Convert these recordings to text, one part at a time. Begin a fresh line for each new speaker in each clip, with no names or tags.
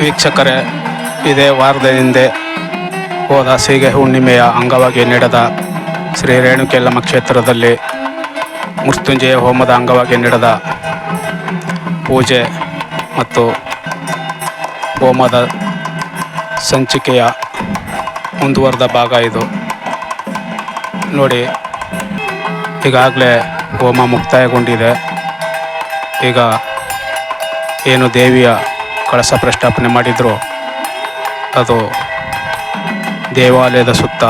ವೀಕ್ಷಕರೇ, ಇದೇ ವಾರದ ಹಿಂದೆ ಹೋದ ಸೀಗೆ ಹುಣ್ಣಿಮೆಯ ಅಂಗವಾಗಿ ನಡೆದ ಶ್ರೀ ರೇಣುಕೆಲ್ಲಮ್ಮ ಕ್ಷೇತ್ರದಲ್ಲಿ ಮೃತ್ಯುಂಜಯ ಹೋಮದ ಅಂಗವಾಗಿ ನಡೆದ ಪೂಜೆ ಮತ್ತು ಹೋಮದ ಸಂಚಿಕೆಯ ಮುಂದುವರೆದ ಭಾಗ ಇದು. ನೋಡಿ, ಈಗಾಗಲೇ ಹೋಮ ಮುಕ್ತಾಯಗೊಂಡಿದೆ. ಈಗ ಏನು ದೇವಿಯ ಕಳಸ ಪ್ರಸ್ಥಾಪನೆ ಮಾಡಿದ್ರು, ಅದು ದೇವಾಲಯದ ಸುತ್ತ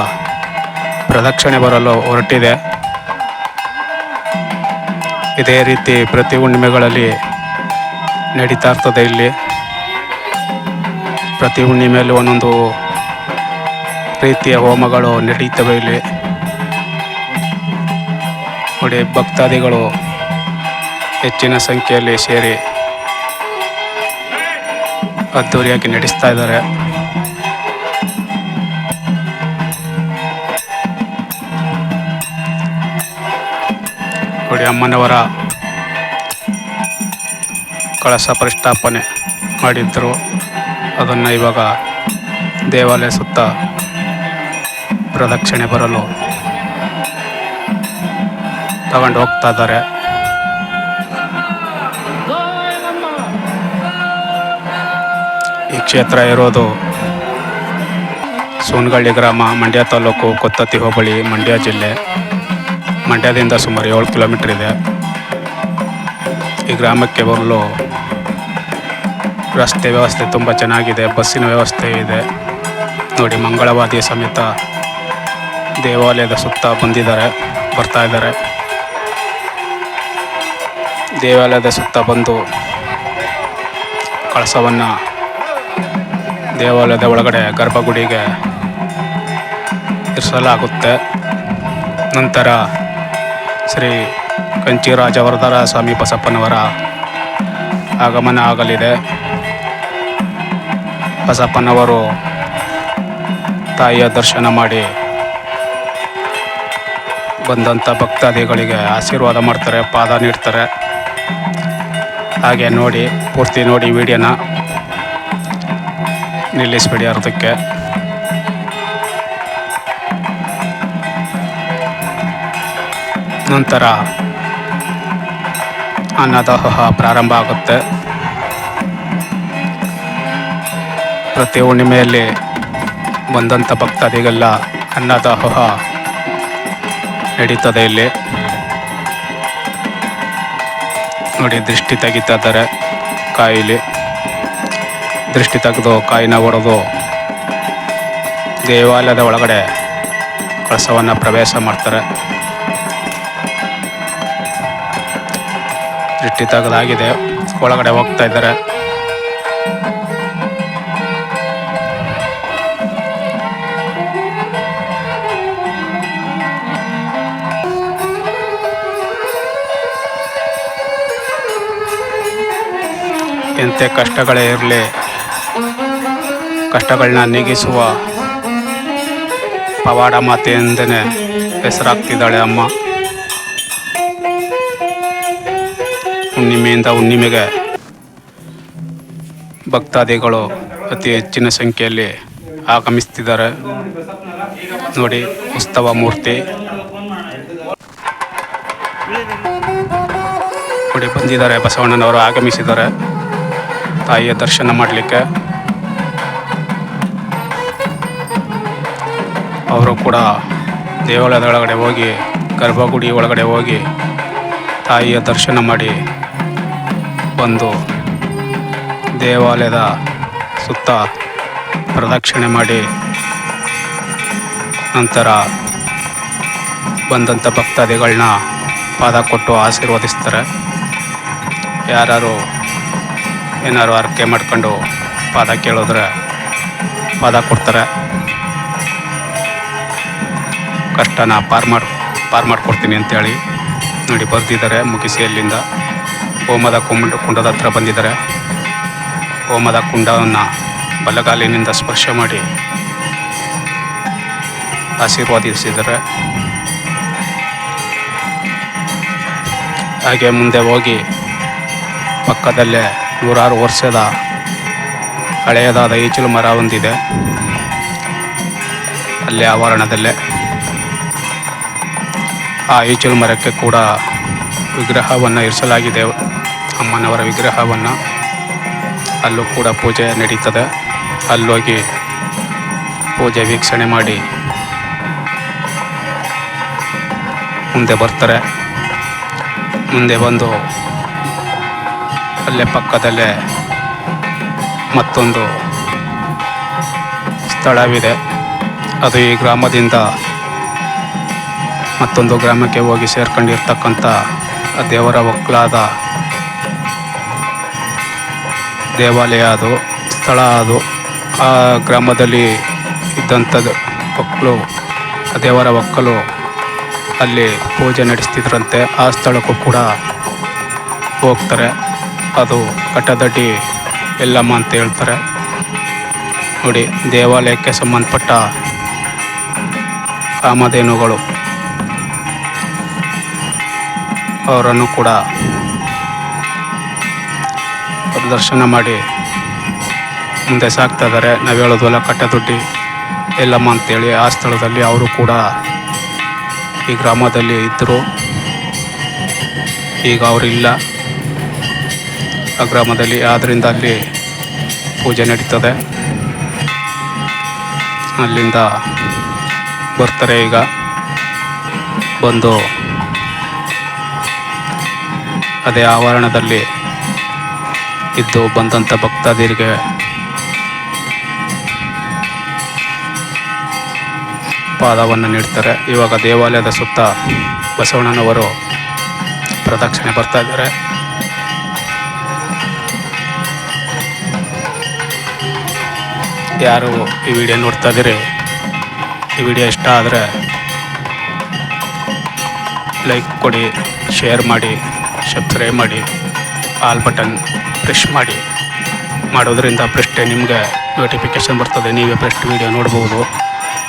ಪ್ರದಕ್ಷಿಣೆ ಬರಲು ಹೊರಟಿದೆ. ಇದೇ ರೀತಿ ಪ್ರತಿ ಹುಣ್ಣಿಮೆಗಳಲ್ಲಿ ನಡೀತಾ ಇರ್ತದೆ ಇಲ್ಲಿ. ಪ್ರತಿ ಹುಣ್ಣಿಮೆಯಲ್ಲಿ ಒಂದೊಂದು ರೀತಿಯ ಹೋಮಗಳು ನಡೀತವೆ ಇಲ್ಲಿ. ನೋಡಿ ಭಕ್ತಾದಿಗಳು ಹೆಚ್ಚಿನ ಸಂಖ್ಯೆಯಲ್ಲಿ ಸೇರಿ ಅದ್ದೂರಿಯಾಗಿ ನಡೆಸ್ತಾ ಇದ್ದಾರೆ. ನೋಡಿ ಅಮ್ಮನವರ ಕಳಸ ಪ್ರತಿಷ್ಠಾಪನೆ ಮಾಡಿದ್ದರು ಅದನ್ನು ಇವಾಗ ದೇವಾಲಯ ಸುತ್ತ ಪ್ರದಕ್ಷಿಣೆ ಬರಲು ತಗೊಂಡು ಹೋಗ್ತಾ ಇದ್ದಾರೆ. ಈ ಕ್ಷೇತ್ರ ಇರೋದು ಸೋನಗಳ್ಳಿ ಗ್ರಾಮ, ಮಂಡ್ಯ ತಾಲೂಕು, ಕೊತ್ತತ್ತಿ ಹೋಬಳಿ, ಮಂಡ್ಯ ಜಿಲ್ಲೆ. ಮಂಡ್ಯದಿಂದ ಸುಮಾರು ಏಳು ಕಿಲೋಮೀಟ್ರ್ ಇದೆ. ಈ ಗ್ರಾಮಕ್ಕೆ ಬರಲು ರಸ್ತೆ ವ್ಯವಸ್ಥೆ ತುಂಬ ಚೆನ್ನಾಗಿದೆ, ಬಸ್ಸಿನ ವ್ಯವಸ್ಥೆ ಇದೆ. ನೋಡಿ, ಮಂಗಳವಾದಿ ಸಮೇತ ದೇವಾಲಯದ ಸುತ್ತ ಬಂದಿದ್ದಾರೆ, ಬರ್ತಾ ಇದ್ದಾರೆ. ದೇವಾಲಯದ ಸುತ್ತ ಬಂದು ಕಳಸವನ್ನು ದೇವಾಲಯದ ಒಳಗಡೆ ಗರ್ಭಗುಡಿಗೆ ಇರಿಸಲಾಗುತ್ತೆ. ನಂತರ ಶ್ರೀ ಕಂಚಿರಾಜವರದರ ಸ್ವಾಮಿ ಬಸಪ್ಪನವರ ಆಗಮನ ಆಗಲಿದೆ. ಬಸಪ್ಪನವರು ತಾಯಿಯ ದರ್ಶನ ಮಾಡಿ ಬಂದಂಥ ಭಕ್ತಾದಿಗಳಿಗೆ ಆಶೀರ್ವಾದ ಮಾಡ್ತಾರೆ, ಪಾದ ನೀಡ್ತಾರೆ. ಹಾಗೆ ನೋಡಿ, ಪೂರ್ತಿ ನೋಡಿ ವಿಡಿಯೋನ ನಿಲ್ಲಿಸ್ಬಿಡಿ ಅರ್ಧಕ್ಕೆ. ನಂತರ ಅನ್ನದಾಹ ಪ್ರಾರಂಭ ಆಗುತ್ತೆ. ಪ್ರತಿ ಹುಣ್ಣಿಮೆಯಲ್ಲಿ ಬಂದಂಥ ಭಕ್ತಾದಿಗೆಲ್ಲ ಅನ್ನದಾಹ ನಡೀತದೆ ಇಲ್ಲಿ. ನೋಡಿ, ದೃಷ್ಟಿ ತೆಗಿತಾ ಇದ್ದಾರೆ ಕಾಯಿಲಿ. ದೃಷ್ಟಿ ತೆಗೆದು, ಕಾಯಿನ ಹೊಡೆದು ದೇವಾಲಯದ ಒಳಗಡೆ ಕಳಸವನ್ನು ಪ್ರವೇಶ ಮಾಡ್ತಾರೆ. ದೃಷ್ಟಿ ತೆಗೆದಾಗಿದೆ. ಒಳಗಡೆ ಹೋಗ್ತಾ ಇದ್ದಾರೆ. ಎಂಥ ಕಷ್ಟಗಳೇ ಇರಲಿ ಕಷ್ಟಗಳನ್ನ ನೀಗಿಸುವ ಪವಾಡ ಮಾತೆ ಎಂದೇ ಹೆಸರಾಗ್ತಿದ್ದಾಳೆ ಅಮ್ಮ. ಹುಣ್ಣಿಮೆಯಿಂದ ಹುಣ್ಣಿಮೆಗೆ ಭಕ್ತಾದಿಗಳು ಅತಿ ಹೆಚ್ಚಿನ ಸಂಖ್ಯೆಯಲ್ಲಿ ಆಗಮಿಸ್ತಿದ್ದಾರೆ. ನೋಡಿ ಉತ್ಸವ ಮೂರ್ತಿ. ನೋಡಿ ಬಂದಿದ್ದಾರೆ ಬಸವಣ್ಣನವರು ಆಗಮಿಸಿದ್ದಾರೆ. ತಾಯಿಯ ದರ್ಶನ ಮಾಡಲಿಕ್ಕೆ. ಅವರು ಕೂಡ ದೇವಾಲಯದ ಒಳಗಡೆ ಹೋಗಿ, ಗರ್ಭಗುಡಿ ಒಳಗಡೆ ಹೋಗಿ ತಾಯಿಯ ದರ್ಶನ ಮಾಡಿ ಬಂದು ದೇವಾಲಯದ ಸುತ್ತ ಪ್ರದಕ್ಷಿಣೆ ಮಾಡಿ ನಂತರ ಬಂದಂಥ ಭಕ್ತಾದಿಗಳನ್ನ ಪಾದ ಕೊಟ್ಟು ಆಶೀರ್ವದಿಸ್ತಾರೆ. ಯಾರು ಏನಾರು ಹರಕೆ ಮಾಡ್ಕೊಂಡು ಪಾದ ಕೇಳಿದ್ರೆ ಪಾದ ಕೊಡ್ತಾರೆ. ಕಷ್ಟನ ಪಾರ್ ಮಾಡಿ, ಪಾರ್ ಮಾಡಿಕೊಡ್ತೀನಿ ಅಂತೇಳಿ ನೋಡಿ ಬರ್ದಿದ್ದಾರೆ, ಮುಗಿಸಿ ಅಲ್ಲಿಂದ. ಹೋಮದ ಕುಂಡ, ಕುಂಡದ ಹತ್ರ ಬಂದಿದ್ದಾರೆ. ಹೋಮದ ಕುಂಡವನ್ನು ಬಲಗಾಲಿನಿಂದ ಸ್ಪರ್ಶ ಮಾಡಿ ಆಶೀರ್ವಾದಿಸಿದ್ದಾರೆ. ಹಾಗೆ ಮುಂದೆ ಹೋಗಿ ಪಕ್ಕದಲ್ಲೇ ನೂರಾರು ವರ್ಷದ ಹಳೆಯದಾದ ಈಚಲು ಮರ ಹೊಂದಿದೆ ಅಲ್ಲಿ ಆವರಣದಲ್ಲೇ. ಆ ಈಚಲು ಮರಕ್ಕೆ ಕೂಡ ವಿಗ್ರಹವನ್ನು ಇರಿಸಲಾಗಿದೆ. ಅಮ್ಮನವರ ವಿಗ್ರಹವನ್ನು. ಅಲ್ಲೂ ಕೂಡ ಪೂಜೆ ನಡೀತದೆ. ಅಲ್ಲೋಗಿ ಪೂಜೆ ವೀಕ್ಷಣೆ ಮಾಡಿ ಮುಂದೆ ಬರ್ತಾರೆ. ಮುಂದೆ ಬಂದು ಅಲ್ಲೇ ಪಕ್ಕದಲ್ಲೇ ಮತ್ತೊಂದು ಸ್ಥಳವಿದೆ. ಅದು ಈ ಗ್ರಾಮದಿಂದ ಮತ್ತೊಂದು ಗ್ರಾಮಕ್ಕೆ ಹೋಗಿ ಸೇರ್ಕೊಂಡಿರ್ತಕ್ಕಂಥ ದೇವರ ಒಕ್ಕಲಾದ ದೇವಾಲಯ ಅದು, ಸ್ಥಳ ಅದು. ಆ ಗ್ರಾಮದಲ್ಲಿ ಇದ್ದಂಥದ್ದು ಒಕ್ಕಲು, ದೇವರ ಒಕ್ಕಲು ಅಲ್ಲಿ ಪೂಜೆ ನಡೆಸ್ತಿದ್ರಂತೆ. ಆ ಸ್ಥಳಕ್ಕೂ ಕೂಡ ಹೋಗ್ತಾರೆ. ಅದು ಕಟ್ಟದಡ್ಡಿ ಎಲ್ಲಮ್ಮ ಅಂತ ಹೇಳ್ತಾರೆ. ನೋಡಿ, ದೇವಾಲಯಕ್ಕೆ ಸಂಬಂಧಪಟ್ಟ ಕಾಮಧೇನುಗಳು. ಅವರನ್ನು ಕೂಡ ದರ್ಶನ ಮಾಡಿ ಮುಂದೆ ಸಾಕ್ತಾ ಇದ್ದಾರೆ. ನಾವು ಹೇಳೋದಲ್ಲ, ಕಟ್ಟದೊಡ್ಡಿ ಎಲ್ಲಮ್ಮ ಅಂತೇಳಿ ಆ ಸ್ಥಳದಲ್ಲಿ ಅವರು ಕೂಡ ಈ ಗ್ರಾಮದಲ್ಲಿ ಇದ್ದರು ಈಗ ಅವರಿಲ್ಲ ಆ ಗ್ರಾಮದಲ್ಲಿ. ಆದ್ದರಿಂದ ಅಲ್ಲಿ ಪೂಜೆ ನಡೀತದೆ. ಅಲ್ಲಿಂದ ಬರ್ತಾರೆ ಈಗ. ಬಂದು ಅದೇ ಆವರಣದಲ್ಲಿ ಇದ್ದು ಬಂದಂಥ ಭಕ್ತಾದಿರಿಗೆ ಪಾದವನ್ನು ನೀಡ್ತಾರೆ. ಇವಾಗ ದೇವಾಲಯದ ಸುತ್ತ ಬಸವಣ್ಣನವರು ಪ್ರದಕ್ಷಿಣೆ ಬರ್ತಾ ಇದ್ದಾರೆ. ಯಾರು ಈ ವಿಡಿಯೋ ನೋಡ್ತಾ ಇದ್ದೀರಿ, ಈ ವಿಡಿಯೋ ಇಷ್ಟ ಆದರೆ ಲೈಕ್ ಕೊಡಿ ಶೇರ್ ಮಾಡಿ ಸಬ್ಸ್ಕ್ರೈಬ್ ಮಾಡಿ ಆಲ್ ಬಟನ್ ಪ್ರೆಸ್ ಮಾಡಿ. ಮಾಡೋದ್ರಿಂದ ಪ್ರಶ್ನೆ ನಿಮಗೆ ನೋಟಿಫಿಕೇಷನ್ ಬರ್ತದೆ, ನೀವೇ ಪ್ರಶ್ನೆ ವಿಡಿಯೋ ನೋಡ್ಬೋದು.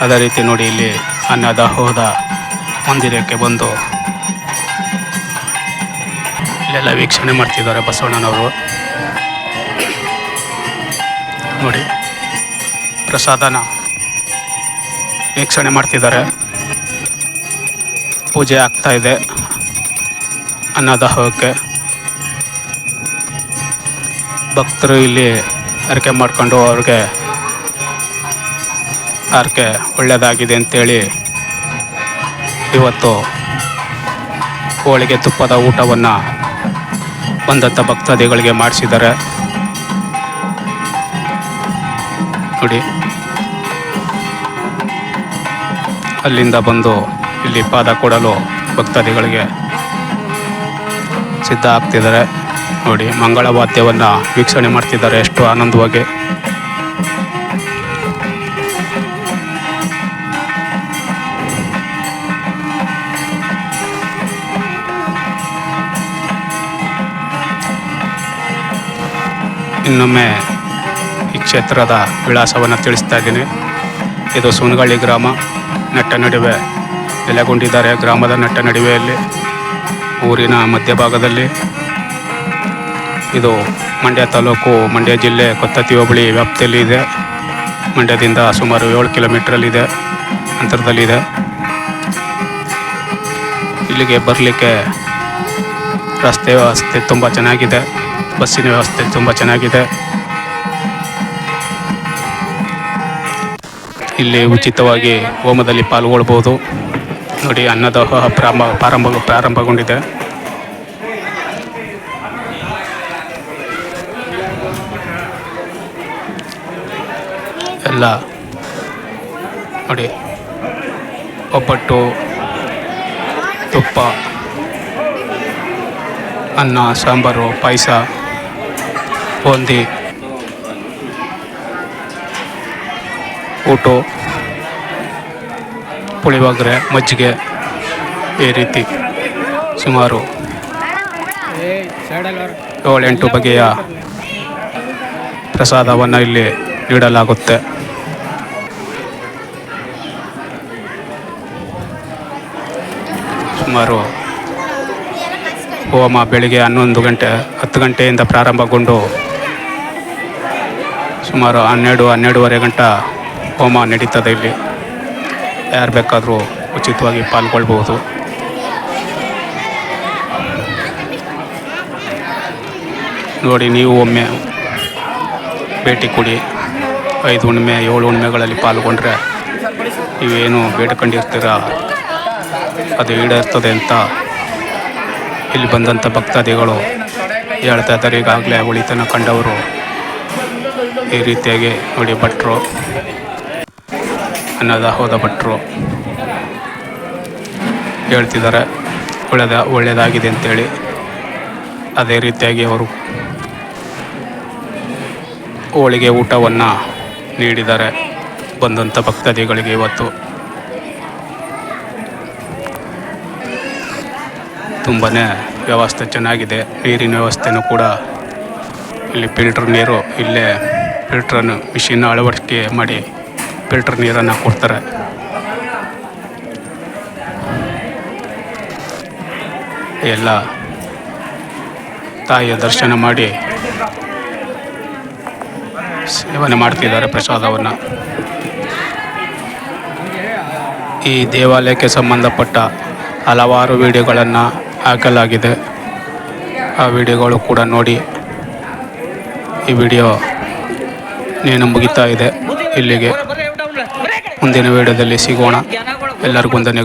ಅದೇ ರೀತಿ ನೋಡಿ ಇಲ್ಲಿ ಅನ್ನದ ಹೋದ ಮಂದಿರಕ್ಕೆ ಬಂದು ಇಲ್ಲೆಲ್ಲ ವೀಕ್ಷಣೆ ಮಾಡ್ತಿದ್ದಾರೆ ಬಸವಣ್ಣನವರು. ನೋಡಿ. ಪ್ರಸಾದನ ವೀಕ್ಷಣೆ ಮಾಡ್ತಿದ್ದಾರೆ. ಪೂಜೆ ಆಗ್ತಾ ಇದೆ ಅನ್ನದಾಹಕ್ಕೆ ಭಕ್ತರು ಇಲ್ಲಿ ಹರಕೆ ಮಾಡಿಕೊಂಡು ಅವ್ರಿಗೆ ಹರಕೆ ಒಳ್ಳೆಯದಾಗಿದೆ ಅಂತೇಳಿ ಇವತ್ತು ಹೋಳಿಗೆ ತುಪ್ಪದ ಊಟವನ್ನು ಬಂದಂಥ ಭಕ್ತಾದಿಗಳಿಗೆ ಮಾಡಿಸಿದ್ದಾರೆ. ನೋಡಿ ಅಲ್ಲಿಂದ ಬಂದು ಇಲ್ಲಿ ಪಾದ ಕೊಡಲು ಭಕ್ತಾದಿಗಳಿಗೆ ಸಿದ್ಧ ಆಗ್ತಿದ್ದಾರೆ. ನೋಡಿ, ಮಂಗಳ ವಾದ್ಯವನ್ನು ವೀಕ್ಷಣೆ ಮಾಡ್ತಿದ್ದಾರೆ ಎಷ್ಟು ಆನಂದವಾಗಿ. ಇನ್ನೊಮ್ಮೆ ಕ್ಷೇತ್ರದ ವಿಳಾಸವನ್ನು ತಿಳಿಸ್ತಾ ಇದ್ದೀನಿ. ಇದು ಸುನಗಳ್ಳಿ ಗ್ರಾಮ. ನಟ್ಟ ನಡುವೆ ನೆಲೆಗೊಂಡಿದ್ದಾರೆ ಗ್ರಾಮದ ನಟ್ಟ ನಡುವೆಯಲ್ಲಿ, ಊರಿನ ಮಧ್ಯಭಾಗದಲ್ಲಿ. ಇದು ಮಂಡ್ಯ ತಾಲೂಕು, ಮಂಡ್ಯ ಜಿಲ್ಲೆ ಕೊತ್ತತಿ ಹೋಬಳಿ ವ್ಯಾಪ್ತಿಯಲ್ಲಿ ಇದೆ. ಮಂಡ್ಯದಿಂದ ಸುಮಾರು ಏಳು ಕಿಲೋಮೀಟ್ರಲ್ಲಿದೆ ಅಂತರದಲ್ಲಿದೆ ಇಲ್ಲಿಗೆ ಬರಲಿಕ್ಕೆ ರಸ್ತೆ ವ್ಯವಸ್ಥೆ ತುಂಬ ಚೆನ್ನಾಗಿದೆ. ಬಸ್ಸಿನ ವ್ಯವಸ್ಥೆ ತುಂಬ ಚೆನ್ನಾಗಿದೆ. ಇಲ್ಲಿ ಉಚಿತವಾಗಿ ಹೋಮದಲ್ಲಿ ಪಾಲ್ಗೊಳ್ಬೋದು. ನೋಡಿ ಅನ್ನದಾಹ ಪ್ರಾರಂಭ ಪ್ರಾರಂಭ, ಪ್ರಾರಂಭಗೊಂಡಿದೆ. ಎಲ್ಲ ನೋಡಿ, ಒಬ್ಬಟ್ಟು, ತುಪ್ಪ, ಅನ್ನ, ಸಾಂಬಾರು, ಪಾಯಸ, ಬೂಂದಿ. ಊಟ ಪುಳಿಯೋಗರೆ, ಮಜ್ಜಿಗೆ, ಈ ರೀತಿ ಸುಮಾರು ಏಳೆಂಟು ಬಗೆಯ ಪ್ರಸಾದವನ್ನು ಇಲ್ಲಿ ನೀಡಲಾಗುತ್ತೆ. ಸುಮಾರು ಹೋಮ ಬೆಳಿಗ್ಗೆ ಹನ್ನೊಂದು ಗಂಟೆ, ಹತ್ತು ಗಂಟೆಯಿಂದ ಪ್ರಾರಂಭಗೊಂಡು ಸುಮಾರು ಹನ್ನೆರಡು, ಹನ್ನೆರಡುವರೆ ಗಂಟ ಹೋಮ ನಡೀತದೆ ಇಲ್ಲಿ. ಯಾರು ಬೇಕಾದರೂ ಉಚಿತವಾಗಿ ಪಾಲ್ಗೊಳ್ಬೋದು ನೋಡಿ, ನೀವು ಒಮ್ಮೆ ಭೇಟಿ ಕೊಡಿ. ಐದು ಹುಣ್ಣಿಮೆ, ಏಳು ಹುಣ್ಣಿಮೆಗಳಲ್ಲಿ ಪಾಲ್ಗೊಂಡ್ರೆ ನೀವೇನು ಬೇಡ್ಕೊಂಡಿರ್ತೀರ? ಅದು ಈಡೇರ್ತದೆ ಅಂತ ಇಲ್ಲಿ ಬಂದಂಥ ಭಕ್ತಾದಿಗಳು ಹೇಳ್ತಾ ಇದ್ದಾರೆ. ಈಗಾಗಲೇ ಉಳಿತನ ಕಂಡವರು ಈ ರೀತಿಯಾಗಿ ನೋಡಿ ಭಟ್ರು ಅನ್ನದಾಹೋದ ಭಟ್ರು ಹೇಳ್ತಿದ್ದಾರೆ ಒಳ್ಳೆಯದ ಒಳ್ಳೆಯದಾಗಿದೆ ಅಂತೇಳಿ. ಅದೇ ರೀತಿಯಾಗಿ ಅವರು ಹೋಳಿಗೆ ಊಟವನ್ನು ನೀಡಿದ್ದಾರೆ ಬಂದಂಥ ಭಕ್ತಾದಿಗಳಿಗೆ ಇವತ್ತು. ತುಂಬಾ ವ್ಯವಸ್ಥೆ ಚೆನ್ನಾಗಿದೆ, ನೀರಿನ ವ್ಯವಸ್ಥೆನೂ ಕೂಡ. ಇಲ್ಲಿ ಫಿಲ್ಟ್ರ್ ನೀರು ಇಲ್ಲೇ ಫಿಲ್ಟ್ರನ್ನು ಮಿಷಿನ್ ಅಳವಡಿಕೆ ಮಾಡಿ ಫಿಲ್ಟ್ರ್ ನೀರನ್ನು ಕೊಡ್ತಾರೆ. ಎಲ್ಲ ತಾಯಿಯ ದರ್ಶನ ಮಾಡಿ ಸೇವನೆ ಮಾಡ್ತಿದ್ದಾರೆ ಪ್ರಸಾದವನ್ನು ಈ ದೇವಾಲಯಕ್ಕೆ ಸಂಬಂಧಪಟ್ಟ ಹಲವಾರು ವಿಡಿಯೋಗಳನ್ನು ಹಾಕಲಾಗಿದೆ. ಆ ವಿಡಿಯೋಗಳು ಕೂಡ ನೋಡಿ ಈ ವಿಡಿಯೋ ನೇನು ಮುಗಿತಾ ಇದೆ ಇಲ್ಲಿಗೆ. ಮುಂದಿನ ವಿಡಿಯೋದಲ್ಲಿ ಸಿಗೋಣ. ಎಲ್ಲರಿಗೂ ಧನ್ಯ